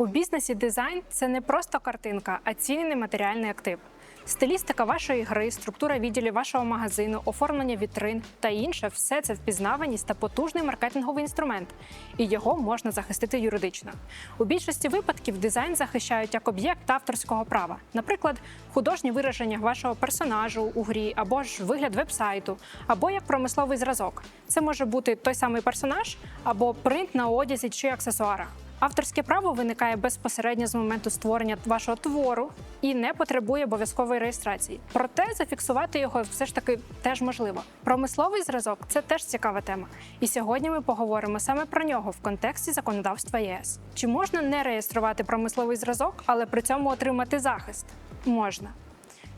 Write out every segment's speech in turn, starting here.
У бізнесі дизайн це не просто картинка, а цінний матеріальний актив. Стилістика вашої гри, структура відділів вашого магазину, оформлення вітрин та інше все це впізнаваність та потужний маркетинговий інструмент, і його можна захистити юридично. У більшості випадків дизайн захищають як об'єкт авторського права, наприклад, художнє вираження вашого персонажу у грі, або ж вигляд вебсайту, або як промисловий зразок. Це може бути той самий персонаж, або принт на одязі чи аксесуарах. Авторське право виникає безпосередньо з моменту створення вашого твору і не потребує обов'язкової реєстрації. Проте зафіксувати його все ж таки теж можливо. Промисловий зразок це теж цікава тема. І сьогодні ми поговоримо саме про нього в контексті законодавства ЄС. Чи можна не реєструвати промисловий зразок, але при цьому отримати захист? Можна.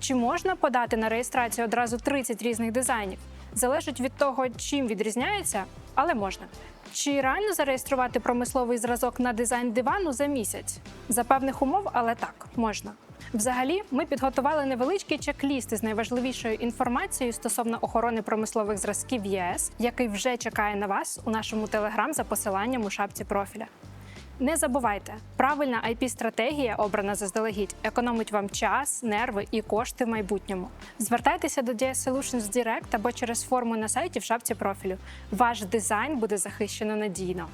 Чи можна подати на реєстрацію одразу 30 різних дизайнів? Залежить від того, чим відрізняється, але можна. Чи реально зареєструвати промисловий зразок на дизайн дивану за місяць? За певних умов, але так, можна. Взагалі, ми підготували невеличкий чек-ліст із найважливішою інформацією стосовно охорони промислових зразків ЄС, який вже чекає на вас у нашому телеграм за посиланням у шапці профіля. Не забувайте, правильна IP-стратегія, обрана заздалегідь, економить вам час, нерви і кошти в майбутньому. Звертайтеся до DS Solutions Direct або через форму на сайті в шапці профілю. Ваш дизайн буде захищено надійно.